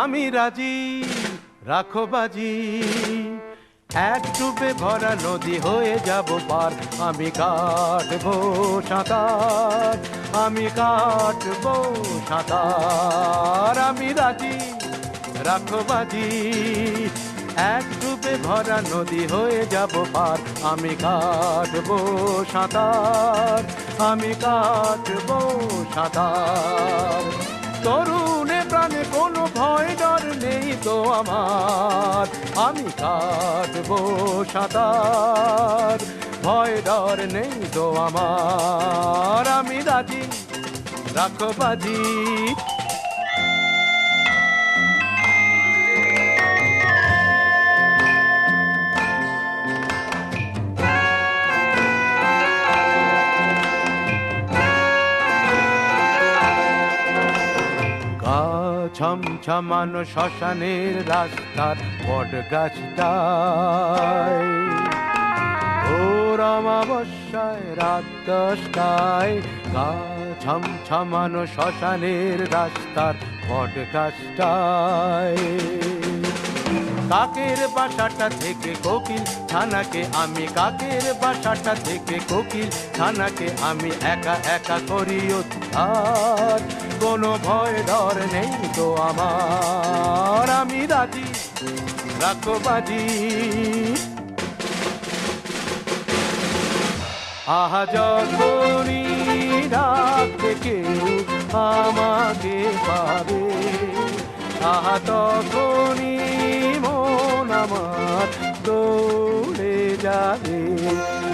আমি রাজি, রাখো বাজি। এক ডুবে ভরা নদী হয়ে যাব পার। আমি কাটবো সাঁতার, আমি কাটবো সাঁতার। আমি রাজি, রাখো বাজি। এক ডুবে ভরা নদী হয়ে যাব পার। আমি কাটবো সাঁতার, আমি কাটবো সাঁতার। তরুণে প্রাণে কোনো ভয় ডর নেই তো আমার। আমি কাটবো সাঁতার, ভয় ডর নেই তো আমার। আমি রাজি, রাখো বাজি ছমছমানো শ্মশানের রাস্তার বট গাছটায় ওর অমাবস্যায় রাত দশটায় গা ছমছমানো শ্মশানের রাস্তার বট গাছটায় কাকের বাসাটা থেকে কোকিল ছানাকে আমি কাকের বাসাটা থেকে কোকিল ছানাকে আমি একা একা করি উদ্ধার। কোনো ভয় ডর নেই তো আমার, আমি রাজি, রাখো বাজি। আহা যখনই ডাকতে কেউ আমাকে পাবে, আহা তখনই আমার দৌড়ে যাবে।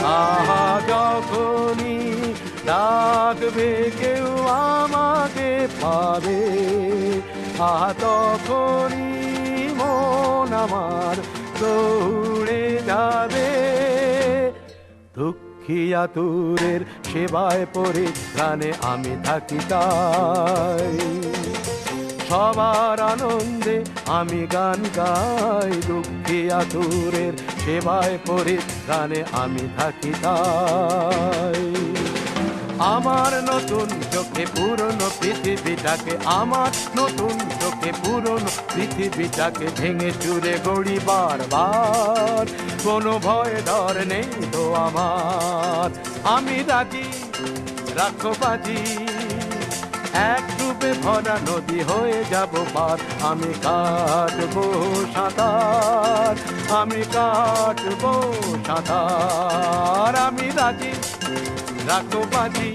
আহা, যখনই ডাকবে কেউ আমাকে পাবে। আহা, তখনই মন আমার দৌড়ে যাবে। তুরের সেবায় পরিত্রাণে আমি থাকি তাই। সবার আনন্দে আমি গান গাই দুঃখিয়া তুরের সেবায় পরিত্রাণে আমি থাকি তাই। আমার নতুন চোখে পুরনো পৃথিবীটাকে, আমার নতুন চোখে পুরনো পৃথিবীটাকে ভেঙে চুরে গড়ি বারবার। কোনো ভয় ডর নেই তো আমার, আমি রাজি রাখো বাজি, এক ডুবে ভরা নদী হয়ে যাব পার। আমি কাটবো সাঁতার, আমি কাটবো সাঁতার। আমি রাজি, রাখো বাজি।